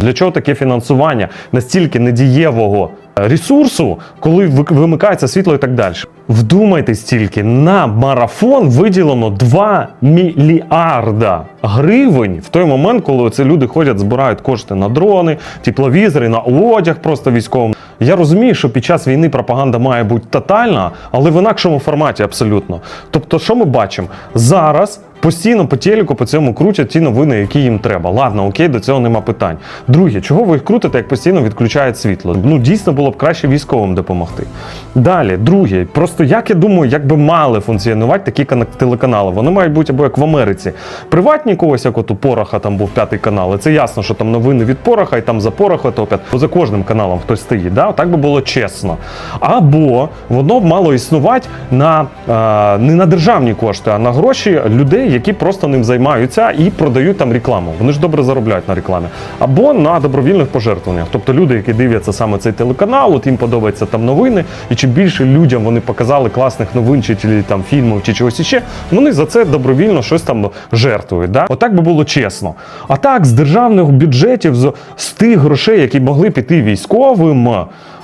Для чого таке фінансування настільки недієвого е, ресурсу, коли ви- вимикається світло і так далі? Вдумайтесь тільки, на марафон виділено 2 мільярда гривень в той момент, коли це люди ходять, збирають кошти на дрони, тепловізори, на одяг просто військовим. Я розумію, що під час війни пропаганда має бути тотальна, але в інакшому форматі абсолютно. Тобто, що ми бачимо? Зараз постійно по телеку по цьому крутять ті новини, які їм треба. Ладно, окей, до цього нема питань. Друге, чого ви їх крутите, як постійно відключають світло? Ну дійсно було б краще військовим допомогти. Далі, друге, просто як я думаю, як би мали функціонувати такі телеканали. Вони мають бути або як в Америці. Приватні когось, як от у Пороха там був п'ятий канал. І це ясно, що там новини від Пороха, і там за Пороха топять. Бо за кожним каналом хтось стоїть. Да? Так би було чесно. Або воно б мало існувати на е, не на державні кошти, а на гроші людей, які просто ним займаються і продають там рекламу. Вони ж добре заробляють на рекламі. Або на добровільних пожертвуваннях. Тобто люди, які дивляться саме цей телеканал, от їм подобаються там новини, і чим більше людям вони показали класних новин чи, чи там фільмів чи чогось іще, вони за це добровільно щось там жертвують. Да? Отак би було чесно. А так, з державних бюджетів, з, з тих грошей, які могли піти військовим.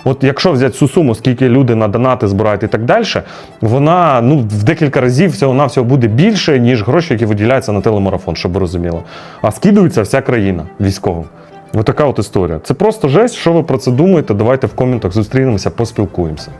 От якщо взяти цю суму, скільки люди на донати збирають і так далі, вона ну в декілька разів всього навсього буде більше, ніж гроші, які виділяються на телемарафон, щоб ви розуміли. А скидується вся країна військовим. Ось така от історія. Це просто жесть. Що ви про це думаєте? Давайте в коментах зустрінемося, поспілкуємося.